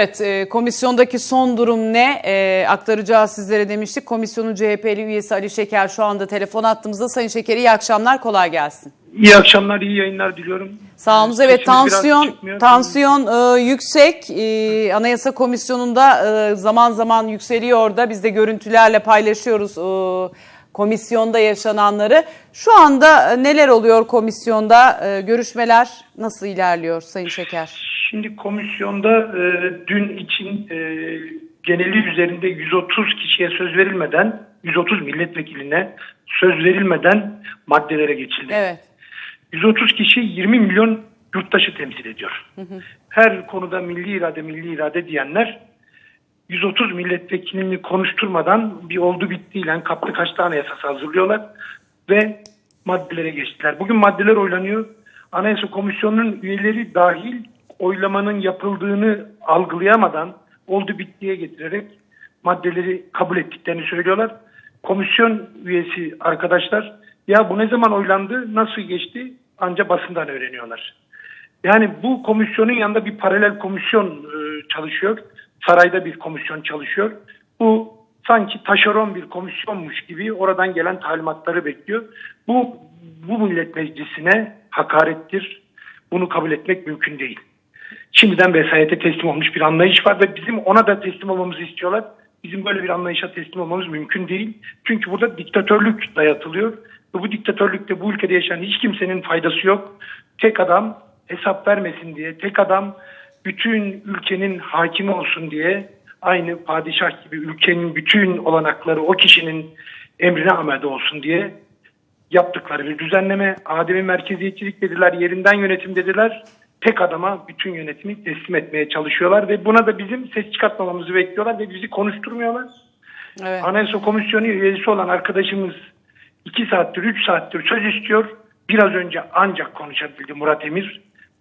Evet, e, komisyondaki son durum ne? E, aktaracağız sizlere demiştik. Komisyonun CHP'li üyesi Ali Şeker şu anda telefon attığımızda. Sayın Şeker iyi akşamlar, kolay gelsin. İyi akşamlar, iyi yayınlar diliyorum. Sağ olun. Evet, Sesimiz tansiyon tansiyon e, yüksek. E, Anayasa Komisyonu'nda e, zaman zaman yükseliyor da biz de görüntülerle paylaşıyoruz e, komisyonda yaşananları. Şu anda e, neler oluyor komisyonda? E, görüşmeler nasıl ilerliyor Sayın Şeker? Şimdi komisyonda e, dün için e, geneli üzerinde 130 kişiye söz verilmeden, 130 milletvekiline söz verilmeden maddelere geçildi. Evet. 130 kişi 20 milyon yurttaşı temsil ediyor. Her konuda milli irade, milli irade diyenler 130 milletvekilini konuşturmadan bir oldu bittiyle kaplı kaç tane yasası hazırlıyorlar ve maddelere geçtiler. Bugün maddeler oylanıyor. Anayasa Komisyonu'nun üyeleri dahil oylamanın yapıldığını algılayamadan oldu bittiye getirerek maddeleri kabul ettiklerini söylüyorlar. Komisyon üyesi arkadaşlar ya bu ne zaman oylandı, nasıl geçti ancak basından öğreniyorlar. Yani bu komisyonun yanında bir paralel komisyon e, çalışıyor. Sarayda bir komisyon çalışıyor. Bu sanki taşeron bir komisyonmuş gibi oradan gelen talimatları bekliyor. Bu bu millet meclisine hakarettir. Bunu kabul etmek mümkün değil. Şimdiden vesayete teslim olmuş bir anlayış var ve bizim ona da teslim olmamızı istiyorlar. Bizim böyle bir anlayışa teslim olmamız mümkün değil. Çünkü burada diktatörlük dayatılıyor. Ve bu diktatörlükte bu ülkede yaşayan hiç kimsenin faydası yok. Tek adam hesap vermesin diye, tek adam bütün ülkenin hakimi olsun diye aynı padişah gibi ülkenin bütün olanakları o kişinin emrine amelde olsun diye yaptıkları bir düzenleme. Ademi merkeziyetçilik dediler, yerinden yönetim dediler. Tek adama bütün yönetimi teslim etmeye çalışıyorlar ve buna da bizim ses çıkartmamamızı bekliyorlar ve bizi konuşturmuyorlar. Evet. Anayasa Komisyonu üyesi olan arkadaşımız 2 saattir 3 saattir söz istiyor. Biraz önce ancak konuşabildi Murat Emir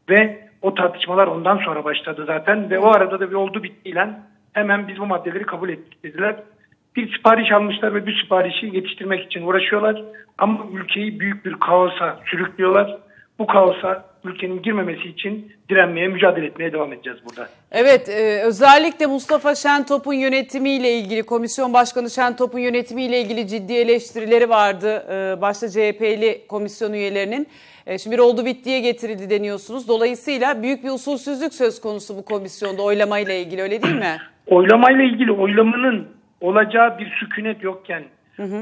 ve o tartışmalar ondan sonra başladı zaten ve o arada da bir oldu bittiyle hemen biz bu maddeleri kabul ettik dediler. Bir sipariş almışlar ve bir siparişi yetiştirmek için uğraşıyorlar ama ülkeyi büyük bir kaosa sürüklüyorlar. Bu kaosa ülkenin girmemesi için direnmeye, mücadele etmeye devam edeceğiz burada. Evet, e, özellikle Mustafa Şentop'un yönetimiyle ilgili, Komisyon Başkanı Şentop'un yönetimiyle ilgili ciddi eleştirileri vardı. E, başta CHP'li komisyon üyelerinin. E, şimdi bir oldu bittiye getirildi deniyorsunuz. Dolayısıyla büyük bir usulsüzlük söz konusu bu komisyonda oylamayla ilgili öyle değil mi? Oylamayla ilgili oylamanın olacağı bir sükunet yokken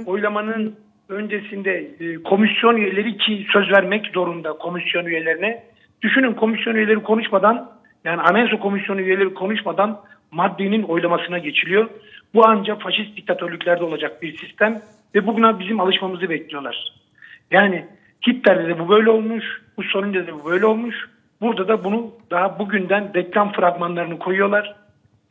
oylamanın öncesinde e, komisyon üyeleri ki söz vermek zorunda komisyon üyelerine. Düşünün komisyon üyeleri konuşmadan yani anayasa komisyonu üyeleri konuşmadan maddenin oylamasına geçiliyor. Bu ancak faşist diktatörlüklerde olacak bir sistem ve bugüne bizim alışmamızı bekliyorlar. Yani Hitler'de de bu böyle olmuş, sonunda da bu böyle olmuş. Burada da bunu daha bugünden reklam fragmanlarını koyuyorlar.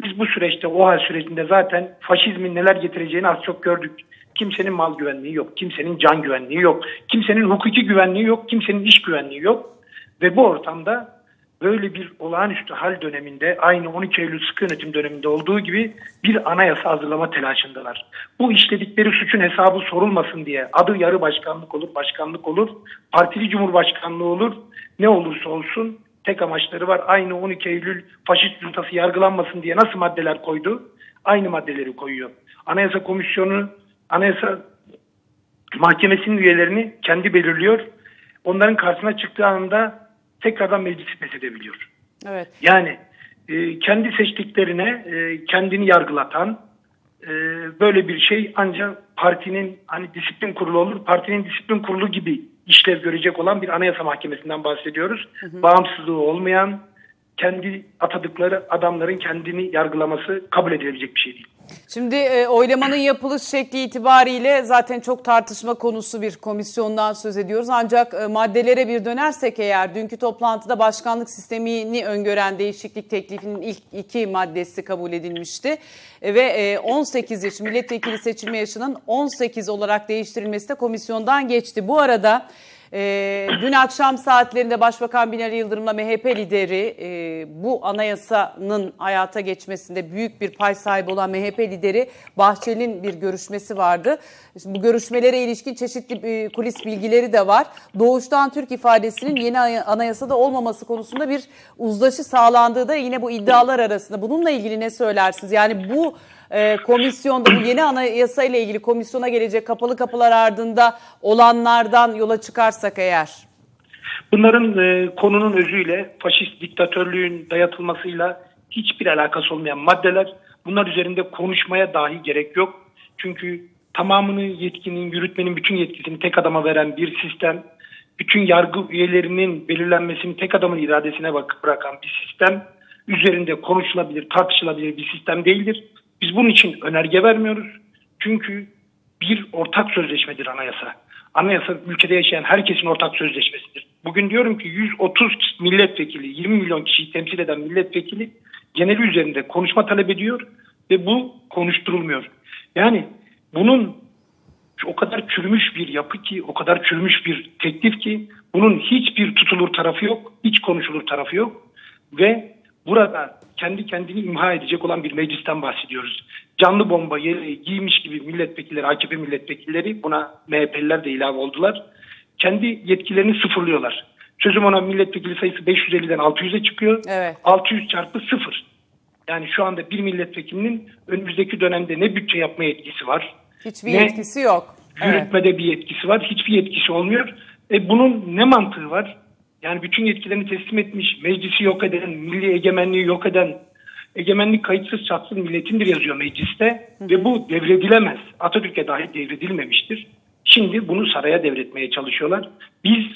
Biz bu süreçte o hal sürecinde zaten faşizmin neler getireceğini az çok gördük. Kimsenin mal güvenliği yok, kimsenin can güvenliği yok, kimsenin hukuki güvenliği yok, kimsenin iş güvenliği yok. Ve bu ortamda böyle bir olağanüstü hal döneminde aynı 12 Eylül sıkı yönetim döneminde olduğu gibi bir anayasa hazırlama telaşındalar. Bu işledikleri suçun hesabı sorulmasın diye adı yarı başkanlık olur, başkanlık olur, partili cumhurbaşkanlığı olur, ne olursa olsun tek amaçları var. Aynı 12 Eylül faşist juntası yargılanmasın diye nasıl maddeler koydu? Aynı maddeleri koyuyor. Anayasa Komisyonu, Anayasa Mahkemesi'nin üyelerini kendi belirliyor. Onların karşısına çıktığı anda tekrardan meclisi feshedebiliyor. Evet. Yani e, kendi seçtiklerine e, kendini yargılatan e, böyle bir şey ancak partinin hani disiplin kurulu olur. Partinin disiplin kurulu gibi işlev görecek olan bir anayasa mahkemesinden bahsediyoruz. Bağımsızlığı olmayan, kendi atadıkları adamların kendini yargılaması kabul edilebilecek bir şey değil. Şimdi e, oylamanın yapılış şekli itibariyle zaten çok tartışma konusu bir komisyondan söz ediyoruz. Ancak e, maddelere bir dönersek eğer dünkü toplantıda başkanlık sistemini öngören değişiklik teklifinin ilk iki maddesi kabul edilmişti. E, ve e, 18 yaş milletvekili seçilme yaşının 18 olarak değiştirilmesi de komisyondan geçti. Bu arada Ee, dün akşam saatlerinde Başbakan Binali Yıldırım'la MHP lideri e, bu anayasanın hayata geçmesinde büyük bir pay sahibi olan MHP lideri Bahçeli'nin bir görüşmesi vardı. Şimdi bu görüşmelere ilişkin çeşitli e, kulis bilgileri de var. Doğuştan Türk ifadesinin yeni ay- anayasada olmaması konusunda bir uzlaşı sağlandığı da yine bu iddialar arasında. Bununla ilgili ne söylersiniz? Yani bu e, komisyonda bu yeni anayasa ile ilgili komisyona gelecek kapalı kapılar ardında olanlardan yola çıkarsak eğer. Bunların e, konunun özüyle faşist diktatörlüğün dayatılmasıyla hiçbir alakası olmayan maddeler. Bunlar üzerinde konuşmaya dahi gerek yok. Çünkü tamamını yetkinin, yürütmenin bütün yetkisini tek adama veren bir sistem, bütün yargı üyelerinin belirlenmesini tek adamın iradesine bak bırakan bir sistem, üzerinde konuşulabilir, tartışılabilir bir sistem değildir. Biz bunun için önerge vermiyoruz. Çünkü bir ortak sözleşmedir anayasa. Anayasa ülkede yaşayan herkesin ortak sözleşmesidir. Bugün diyorum ki 130 milletvekili, 20 milyon kişiyi temsil eden milletvekili geneli üzerinde konuşma talep ediyor ve bu konuşturulmuyor. Yani bunun o kadar çürümüş bir yapı ki, o kadar çürümüş bir teklif ki bunun hiçbir tutulur tarafı yok, hiç konuşulur tarafı yok ve burada kendi kendini imha edecek olan bir meclisten bahsediyoruz. Canlı bomba giymiş gibi milletvekilleri, AKP milletvekilleri buna MHP'liler de ilave oldular. Kendi yetkilerini sıfırlıyorlar. Sözüm ona milletvekili sayısı 550'den 600'e çıkıyor. Evet. 600 çarpı sıfır. Yani şu anda bir milletvekilinin önümüzdeki dönemde ne bütçe yapma yetkisi var, Hiçbir Ne? yetkisi yok. Evet. Yürütmede bir yetkisi var. Hiçbir yetkisi olmuyor. E bunun ne mantığı var? Yani bütün yetkilerini teslim etmiş, meclisi yok eden, milli egemenliği yok eden, egemenlik kayıtsız şartsız milletindir yazıyor mecliste ve bu devredilemez. Atatürk'e dahi devredilmemiştir. Şimdi bunu saraya devretmeye çalışıyorlar. Biz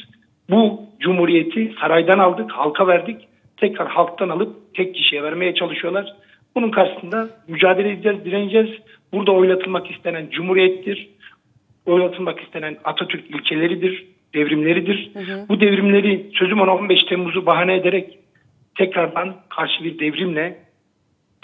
bu cumhuriyeti saraydan aldık, halka verdik. Tekrar halktan alıp tek kişiye vermeye çalışıyorlar. Bunun karşısında mücadele edeceğiz, direneceğiz. Burada oylatılmak istenen cumhuriyettir oynatılmak istenen Atatürk ilkeleridir, devrimleridir. Bu devrimleri sözüm ona 15 Temmuz'u bahane ederek tekrardan karşı bir devrimle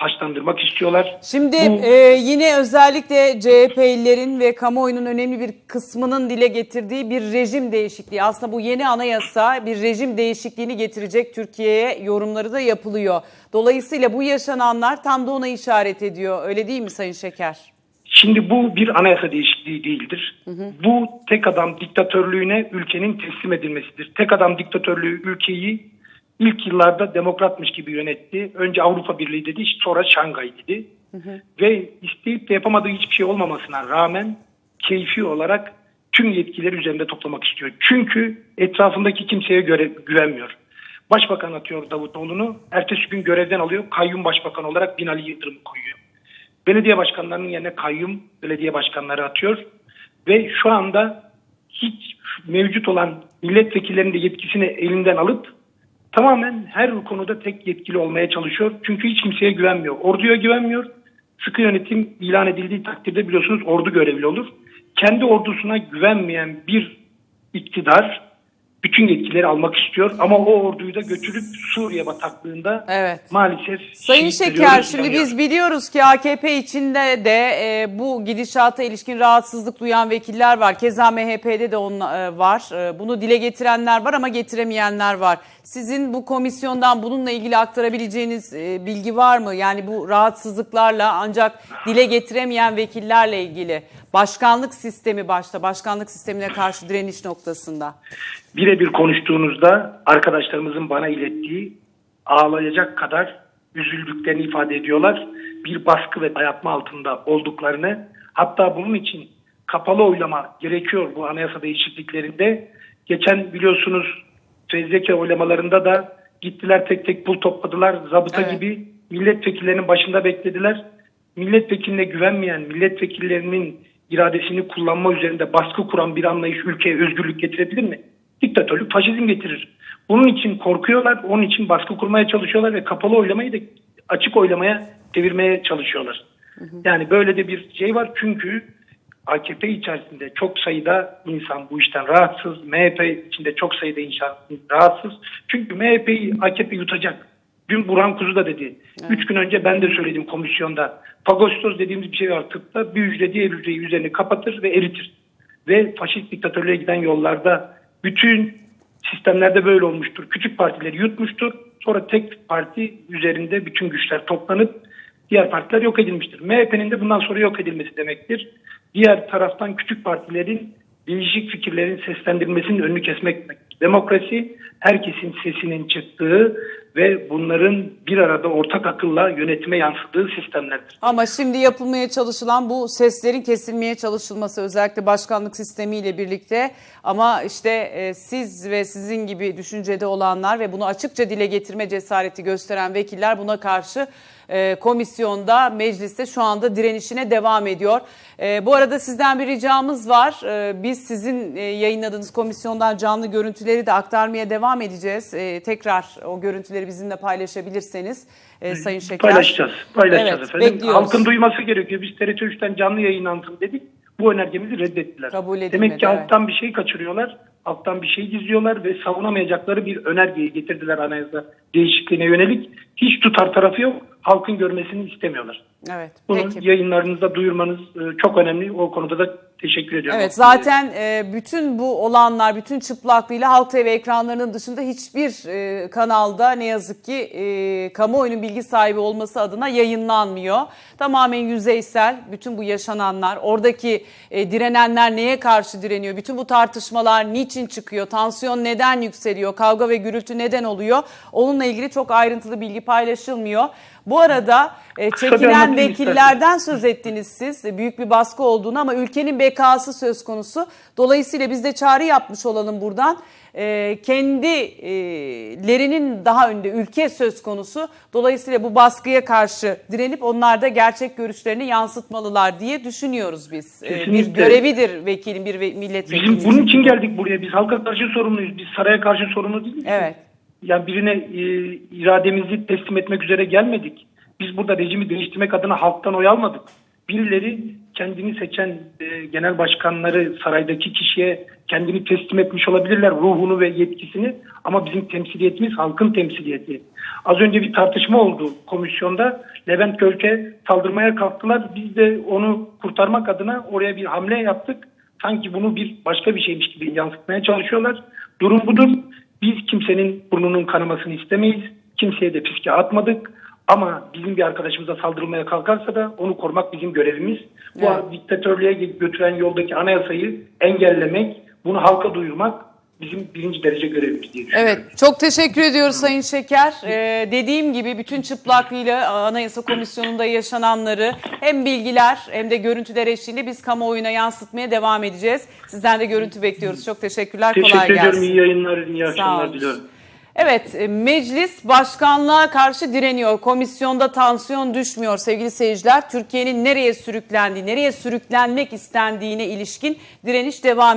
taşlandırmak istiyorlar. Şimdi Bu- e, yine özellikle CHP'lilerin ve kamuoyunun önemli bir kısmının dile getirdiği bir rejim değişikliği. Aslında bu yeni anayasa bir rejim değişikliğini getirecek Türkiye'ye yorumları da yapılıyor. Dolayısıyla bu yaşananlar tam da ona işaret ediyor. Öyle değil mi Sayın Şeker? Şimdi bu bir anayasa değişikliği değildir. Bu tek adam diktatörlüğüne ülkenin teslim edilmesidir. Tek adam diktatörlüğü ülkeyi ilk yıllarda demokratmış gibi yönetti. Önce Avrupa Birliği dedi, sonra Şangay dedi. Ve isteyip de yapamadığı hiçbir şey olmamasına rağmen keyfi olarak tüm yetkileri üzerinde toplamak istiyor. Çünkü etrafındaki kimseye göre güvenmiyor. Başbakan atıyor Davutoğlu'nu, ertesi gün görevden alıyor, kayyum başbakan olarak Binali Yıldırım'ı koyuyor belediye başkanlarının yerine kayyum belediye başkanları atıyor ve şu anda hiç mevcut olan milletvekillerinin de yetkisini elinden alıp tamamen her konuda tek yetkili olmaya çalışıyor. Çünkü hiç kimseye güvenmiyor. Orduya güvenmiyor. Sıkı yönetim ilan edildiği takdirde biliyorsunuz ordu görevli olur. Kendi ordusuna güvenmeyen bir iktidar bütün yetkileri almak istiyor ama o orduyu da götürüp Suriye bataklığında Evet. maalesef Sayın Şeker şimdi biz biliyoruz ki AKP içinde de e, bu gidişata ilişkin rahatsızlık duyan vekiller var. Keza MHP'de de onun, e, var. E, bunu dile getirenler var ama getiremeyenler var. Sizin bu komisyondan bununla ilgili aktarabileceğiniz e, bilgi var mı? Yani bu rahatsızlıklarla ancak dile getiremeyen vekillerle ilgili başkanlık sistemi başta başkanlık sistemine karşı direniş noktasında. birebir konuştuğunuzda arkadaşlarımızın bana ilettiği ağlayacak kadar üzüldüklerini ifade ediyorlar. Bir baskı ve dayatma altında olduklarını hatta bunun için kapalı oylama gerekiyor bu anayasa değişikliklerinde. Geçen biliyorsunuz fezleke oylamalarında da gittiler tek tek pul topladılar. Zabıta Evet. gibi milletvekillerinin başında beklediler. Milletvekiline güvenmeyen, milletvekillerinin iradesini kullanma üzerinde baskı kuran bir anlayış ülkeye özgürlük getirebilir mi? Diktatörlük, faşizm getirir. Bunun için korkuyorlar, onun için baskı kurmaya çalışıyorlar ve kapalı oylamayı da açık oylamaya çevirmeye çalışıyorlar. Yani böyle de bir şey var çünkü AKP içerisinde çok sayıda insan bu işten rahatsız. MHP içinde çok sayıda insan rahatsız. Çünkü MHP'yi AKP yutacak. Dün Burhan Kuzu da dedi. Üç gün önce ben de söyledim komisyonda. Pagostos dediğimiz bir şey var tıpta. Bir hücre diğer hücreyi üzerini kapatır ve eritir. Ve faşist diktatörlüğe giden yollarda Bütün sistemlerde böyle olmuştur. Küçük partileri yutmuştur. Sonra tek parti üzerinde bütün güçler toplanıp diğer partiler yok edilmiştir. MHP'nin de bundan sonra yok edilmesi demektir. Diğer taraftan küçük partilerin değişik fikirlerin seslendirilmesinin önünü kesmek demektir. Demokrasi herkesin sesinin çıktığı ve bunların bir arada ortak akılla yönetime yansıdığı sistemlerdir. Ama şimdi yapılmaya çalışılan bu seslerin kesilmeye çalışılması özellikle başkanlık sistemiyle birlikte ama işte e, siz ve sizin gibi düşüncede olanlar ve bunu açıkça dile getirme cesareti gösteren vekiller buna karşı e, komisyonda mecliste şu anda direnişine devam ediyor. E, bu arada sizden bir ricamız var. E, biz sizin yayınladığınız komisyondan canlı görüntüleri de aktarmaya devam edeceğiz. E, tekrar o görüntüleri bizimle paylaşabilirseniz e, Sayın Şeker. Paylaşacağız. Paylaşacağız Evet, efendim. bekliyoruz. Halkın duyması gerekiyor. Biz TRT 3'ten canlı yayınlansın dedik. Bu önergemizi reddettiler. Kabul edilmedi, Demek ki evet. halktan bir şey kaçırıyorlar. Halktan bir şey gizliyorlar ve savunamayacakları bir önergeyi getirdiler anayasa değişikliğine yönelik. Hiç tutar tarafı yok. Halkın görmesini istemiyorlar. Evet. Bunu Peki. yayınlarınızda duyurmanız e, çok önemli. O konuda da teşekkür ediyorum. Evet zaten e, bütün bu olanlar bütün çıplaklığıyla Halk TV ekranlarının dışında hiçbir e, kanalda ne yazık ki e, kamuoyunun bilgi sahibi olması adına yayınlanmıyor. Tamamen yüzeysel bütün bu yaşananlar oradaki e, direnenler neye karşı direniyor bütün bu tartışmalar niçin çıkıyor tansiyon neden yükseliyor kavga ve gürültü neden oluyor onunla ilgili çok ayrıntılı bilgi paylaşılmıyor. Bu arada e, çekilen vekillerden söz ettiniz siz. E, Büyük bir baskı olduğunu ama ülkenin bekası söz konusu. Dolayısıyla biz de çağrı yapmış olalım buradan. E, kendilerinin daha önde ülke söz konusu. Dolayısıyla bu baskıya karşı direnip onlar da gerçek görüşlerini yansıtmalılar diye düşünüyoruz biz. E, bir görevidir vekilin bir ve- milletvekili. Bizim bunun için geldik buraya. Biz halka karşı sorumluyuz. Biz saraya karşı sorumlu değiliz. Evet. Yani birine e, irademizi teslim etmek üzere gelmedik. Biz burada rejimi değiştirmek adına halktan oy almadık. Birileri kendini seçen e, genel başkanları saraydaki kişiye kendini teslim etmiş olabilirler ruhunu ve yetkisini ama bizim temsiliyetimiz halkın temsiliyeti. Az önce bir tartışma oldu komisyonda. Levent Gölke saldırmaya kalktılar. Biz de onu kurtarmak adına oraya bir hamle yaptık. Sanki bunu bir başka bir şeymiş gibi yansıtmaya çalışıyorlar. Durum budur. Biz kimsenin burnunun kanamasını istemeyiz. Kimseye de fiske atmadık. Ama bizim bir arkadaşımıza saldırmaya kalkarsa da onu korumak bizim görevimiz. Bu Evet. diktatörlüğe götüren yoldaki anayasayı engellemek, bunu halka duyurmak bizim birinci derece görevimiz diye düşünüyorum. Evet, çok teşekkür ediyoruz Sayın Şeker. Ee, dediğim gibi bütün çıplaklığıyla Anayasa Komisyonu'nda yaşananları hem bilgiler hem de görüntüler eşliğinde biz kamuoyuna yansıtmaya devam edeceğiz. Sizden de görüntü bekliyoruz. Çok teşekkürler, kolay Teşekkür ediyorum. gelsin. İyi yayınlar, iyi akşamlar diliyorum. Evet, e, meclis başkanlığa karşı direniyor. Komisyonda tansiyon düşmüyor sevgili seyirciler. Türkiye'nin nereye sürüklendiği, nereye sürüklenmek istendiğine ilişkin direniş devam ediyor.